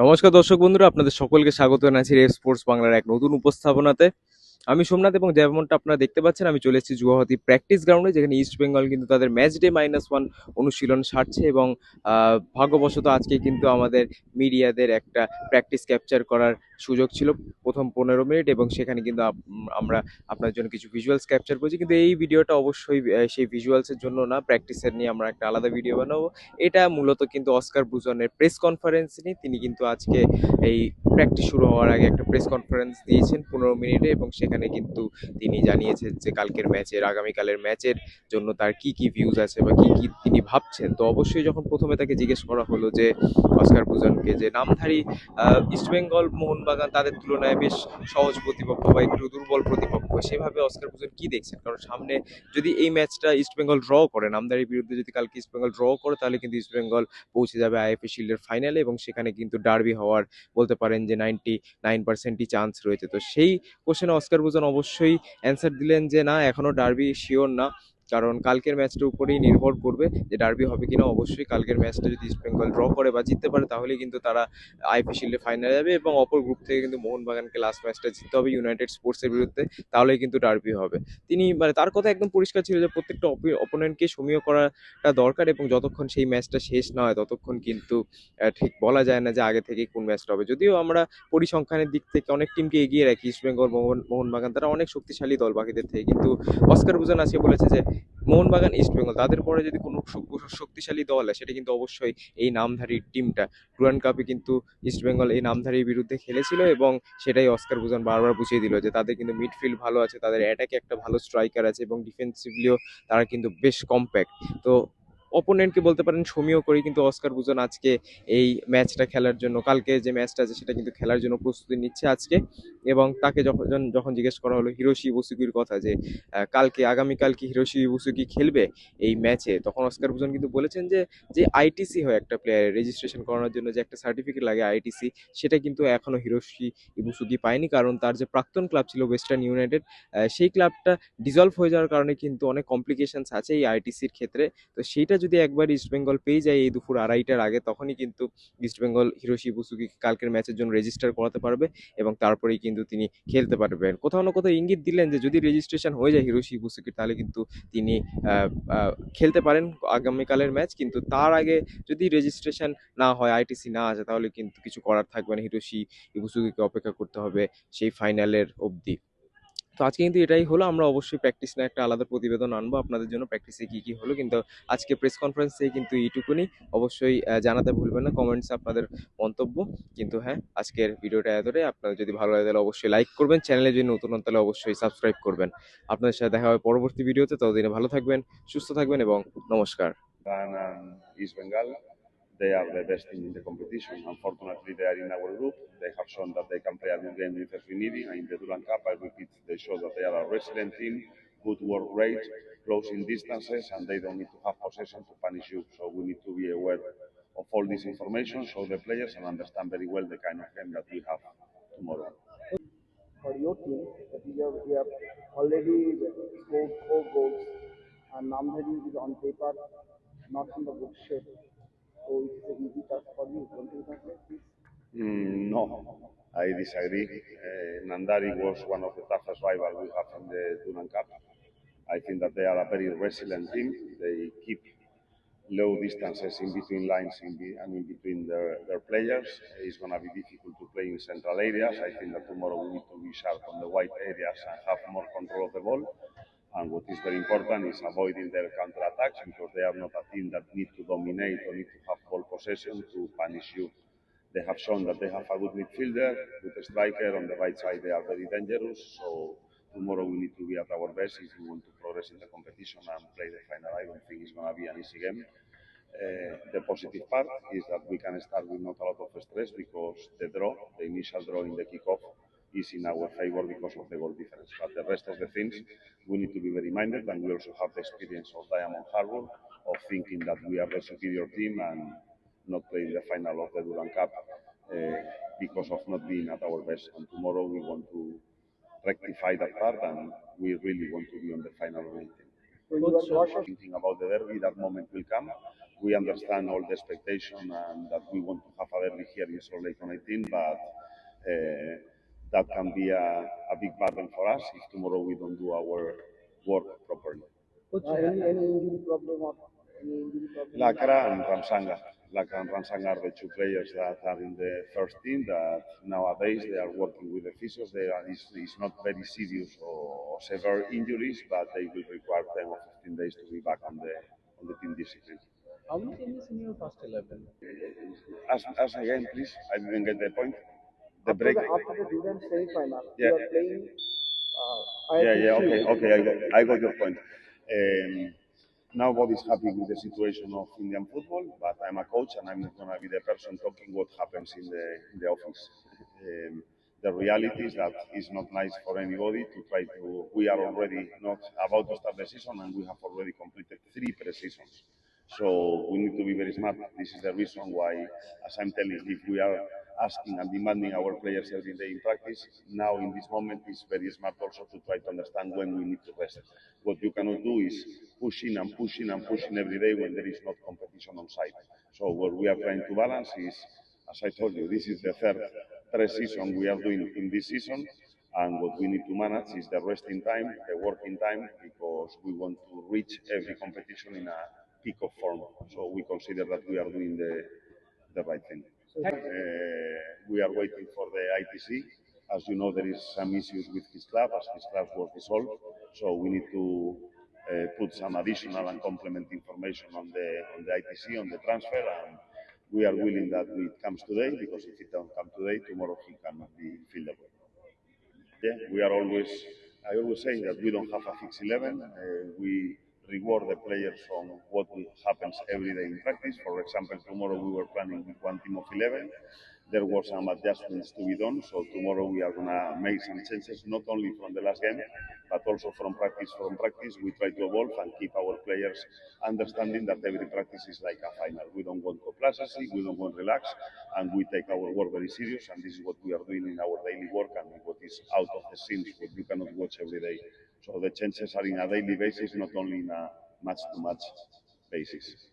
নমস্কার দর্শক বন্ধুরা আপনাদের সকলকে স্বাগত জানাচ্ছি রেড স্পোর্টস বাংলার এক নতুন উপস্থাপনাতে। আমি সোমনাথ এবং যেমনটা আপনারা দেখতে পাচ্ছেন, আমি চলে এসেছি গুয়াহাটি প্র্যাকটিস গ্রাউন্ডে যেখানে ইস্ট বেঙ্গল কিন্তু তাদের ম্যাচ ডে মাইনাস ওয়ান অনুশীলন সারছে এবং ভাগ্যবশত আজকে কিন্তু আমাদের মিডিয়াদের একটা প্র্যাকটিস ক্যাপচার করার সুযোগ ছিল প্রথম পনেরো মিনিট এবং সেখানে কিন্তু আমরা আপনার জন্য কিছু ভিজুয়ালস ক্যাপচার করেছি। কিন্তু এই ভিডিওটা অবশ্যই সেই ভিজুয়ালসের জন্য না প্র্যাকটিসের নিয়ে আমরা একটা আলাদা ভিডিও বানাবো। এটা মূলত কিন্তু অস্কার বুজনের প্রেস কনফারেন্স নিয়ে, তিনি কিন্তু আজকে এই প্র্যাকটিস শুরু হওয়ার আগে একটা প্রেস কনফারেন্স দিয়েছেন পনেরো মিনিটে এবং সেখানে কিন্তু তিনি জানিয়েছেন যে কালকের ম্যাচের আগামীকালের ম্যাচের জন্য তার কি কি ভিউজ আছে বা কি কি তিনি ভাবছেন। তো অবশ্যই যখন প্রথমে তাকে জিজ্ঞেস করা হলো যে অস্কার বুজনকে যে নামধারী ইস্টবেঙ্গল মোহনবাগান তাদের তুলনায় বেশ সহজ প্রতিপক্ষ বা একটু দুর্বল প্রতিপক্ষ, সেভাবে অস্কার বুজন কি দেখছেন? কারণ সামনে যদি এই ম্যাচটা ইস্টবেঙ্গল ড্র করে নামদারির বিরুদ্ধে যদি কালকে ইস্টবেঙ্গল ড্র করে, তাহলে কিন্তু ইস্টবেঙ্গল পৌঁছে যাবে আইএফএ শিল্ডের ফাইনালে এবং সেখানে কিন্তু ডার্বি হওয়ার বলতে পারেন যে নাইনটি নাইন পার্সেন্টই চান্স রয়েছে। তো সেই কোশ্চেনে অস্কার বুজন অবশ্যই অ্যান্সার দিলেন যে না এখনও ডার্বি শিওর না। কারণ কালকের ম্যাচটার উপরেই নির্ভর করবে যে ডার্বি হবে কিনা। অবশ্যই কালকের ম্যাচটা যদি ইস্টবেঙ্গল ড্র করে বা জিততে পারে তাহলে কিন্তু তারা আইপি শিল্ডে ফাইনালে যাবে এবং অপর গ্রুপ থেকে কিন্তু মোহনবাগানকে লাস্ট ম্যাচটা জিততে হবে ইউনাইটেড স্পোর্টসের বিরুদ্ধে, তাহলেই কিন্তু ডার্বি হবে। তিনি মানে তার কথা একদম পরিষ্কার ছিল যে প্রত্যেকটা অপোনেন্টকে সমীহ করাটা দরকার এবং যতক্ষণ সেই ম্যাচটা শেষ না হয়, ততক্ষণ কিন্তু ঠিক বলা যায় না যে আগে থেকেই কোন ম্যাচটা হবে। যদিও আমরা পরিসংখ্যানের দিক থেকে অনেক টিমকে এগিয়ে রাখি ইস্টবেঙ্গল মোহন, মোহনবাগান, তারা অনেক শক্তিশালী দল বাকিদের থেকে। কিন্তু অস্কার বুজান আজকে বলেছে যে মোহনবাগান ইস্টবেঙ্গল তাদের পরে যদি কোনো শক্তিশালী দল হয় সেটা কিন্তু অবশ্যই এই নামধারীর টিমটা। টুরান কাপে কিন্তু ইস্টবেঙ্গল এই নামধারীর বিরুদ্ধে খেলেছিল এবং সেটাই অস্কার বুজান বারবার বুঝিয়ে দিল যে তাদের কিন্তু মিডফিল্ড ভালো আছে, তাদের অ্যাটাকে একটা ভালো স্ট্রাইকার আছে এবং ডিফেন্সিভলিও তারা কিন্তু বেশ কম্প্যাক্ট তো অপোনেন্টকে বলতে পারেন সমীহ করে, কিন্তু অস্কার বুজন আজকে এই ম্যাচটা খেলার জন্য, কালকে যে ম্যাচটা আছে সেটা কিন্তু খেলার জন্য প্রস্তুতি নিচ্ছে আজকে। এবং তাকে যখন যখন জিজ্ঞেস করা হলো হিরোশি ইবুসুকির কথা যে কালকে, আগামীকাল কি হিরোশি ইবুসুকি খেলবে এই ম্যাচে তখন অস্কার বুজন কিন্তু বলেছেন যে যে আইটিসি হয় একটা প্লেয়ারের রেজিস্ট্রেশন করানোর জন্য, যে একটা সার্টিফিকেট লাগে আইটিসি সেটা কিন্তু এখনও হিরোশি ইবুসুকি পায়নি, কারণ তার যে প্রাক্তন ক্লাব ছিল ওয়েস্টার্ন ইউনাইটেড সেই ক্লাবটা ডিজলভ হয়ে যাওয়ার কারণে কিন্তু অনেক কমপ্লিকেশনস আছে এই আইটিসির ক্ষেত্রে। তো সেইটা যদি একবার ইস্টবেঙ্গল পেয়ে যায় এই দুপুর আড়াইটার আগে, তখনই কিন্তু ইস্টবেঙ্গল হিরোশি ইবুসুকি কালকের ম্যাচের জন্য রেজিস্টার করাতে পারবে এবং তারপরেই কিন্তু তিনি খেলতে পারবেন। কোথাও না কোথাও ইঙ্গিত দিলেন যে, যদি রেজিস্ট্রেশন হয়ে যায় হিরোশি ইবুসুকির তাহলে কিন্তু তিনি খেলতে পারেন আগামীকালের ম্যাচ কিন্তু তার আগে যদি রেজিস্ট্রেশন না হয় আইটিসি না আসে, তাহলে কিন্তু কিছু করার থাকবে না। হিরোশি ইবুসুকিকে অপেক্ষা করতে হবে সেই ফাইনালের অবধি। তো আজকে কিন্তু এটাই হলো, আমরা অবশ্যই প্র্যাকটিস না একটা আলাদা প্রতিবেদন আনব। আপনাদের জন্য প্র্যাকটিসে কী কী হলো কিন্তু আজকে প্রেস কনফারেন্সে কিন্তু এইটুকুনি। অবশ্যই জানাতে ভুলবেন না কমেন্টসে আপনাদের মন্তব্য। কিন্তু হ্যাঁ আজকের ভিডিওটা এতটাই। আপনাদের যদি ভালো লাগে তাহলে অবশ্যই লাইক করবেন। চ্যানেলে যদি নতুন হন তাহলে অবশ্যই সাবস্ক্রাইব করবেন। আপনাদের সাথে দেখা হবে পরবর্তী ভিডিওতে। ততদিনে ভালো থাকবেন, সুস্থ থাকবেন এবং নমস্কার। East Bengal. They are the best team in the competition. Unfortunately, they are in our group. They have shown that they can play a good game with. And in the Duran Cup, I repeat, they show that they are a resilient team, good work rate, closing distances, and they don't need to have possession to punish you. So we need to be aware of all this information, show the players, and understand very well the kind of game that we have tomorrow. for your team you have, have already scored four goals and Namdhari is on paper not in the good shape. So it's an easy task for you. Mm, no, I disagree. Uh, Nandari was one of the toughest rivals we have in the Dunan Cup. I think that they are a very resilient team. They keep low distances in between lines in and in between their, their players. It's going to be difficult to play in central areas. I think that tomorrow we need to be sharp on the wide areas and have more control of the ball. And what is very important is avoiding their counter-attacks because they are not a team that need to dominate or need to have ball possession to punish you. They have shown that they have a good midfielder, good striker. On the right side, they are very dangerous. So tomorrow we need to be at our best if we want to progress in the competition and play the final. I don't think it's going to be an easy game. Uh, the positive part is that we can start with not a lot of stress because the draw, the initial draw in the kickoff, is in our favor because of the goal difference. But the rest of the things, we need to be very minded, and we also have the experience of Diamond Harbour of thinking that we are the superior team and not playing the final of the Duran Cup uh, because of not being at our best. And tomorrow we want to rectify that part, and we really want to be on the final meeting. Thinking about the derby, that moment will come. We understand all the expectation and that we want to have a Derby here in Salt Lake on 18, but uh, that can be a, a big burden for us if tomorrow we don't do our work properly. Uh, any, any injury problem or any injury problem? Lacra and Ramsanga. Lacra and Ramsanga are the two players that are in the first team that nowadays they are working with the physios. They are, it's, it's not very serious or, or severe injuries, but they will require 10 or 15 days to be back on the, on the team discipline. How many changes in your first 11? Ask, ask again, please. I didn't get the point. The break. the, after the semi-final, Yeah. you are playing. Uh, Yeah, yeah, okay, okay, I got, I got your point. Um, nobody's happy with the situation of Indian football, but I'm a coach and I'm not going to be the person talking what happens in the, in the office. Um, the reality is that it's not nice for anybody to try to. We are already not about to start the season and we have already completed three pre-seasons. So we need to be very smart. This is the reason why, as I'm telling, if we are asking and demanding our players every day in practice, now in this moment it's very smart also to try to understand when we need to rest. What you cannot do is pushing and pushing and pushing every day when there is not competition on site. So what we are trying to balance is, as I told you, this is the third pre-season we are doing in this season. And what we need to manage is the resting time, the working time, because we want to reach every competition in a peak of form. So we consider that we are doing the, the right thing. Uh, we are waiting for the ITC. As you know, there is some issues with his club, as his club was dissolved. So we need to uh, put some additional and complement information on the on the ITC, on the transfer, and we are willing that it comes today, because if it don't come today, tomorrow he cannot be fieldable. Yeah, we are always, I always say that we don't have a fixed 11. Uh, we reward the players on what happens every day in practice. For example, tomorrow we were planning with one team of 11. There were some adjustments to be done, so tomorrow we are gonna make some changes, not only from the last game, but also from practice. From practice, we try to evolve and keep our players understanding that every practice is like a final. We don't want complacency, we don't want relax, and we take our work very serious. And this is what we are doing in our daily work and what is out of the scenes, what you cannot watch every day. So the changes are in a daily basis, not only in a match-to-match basis.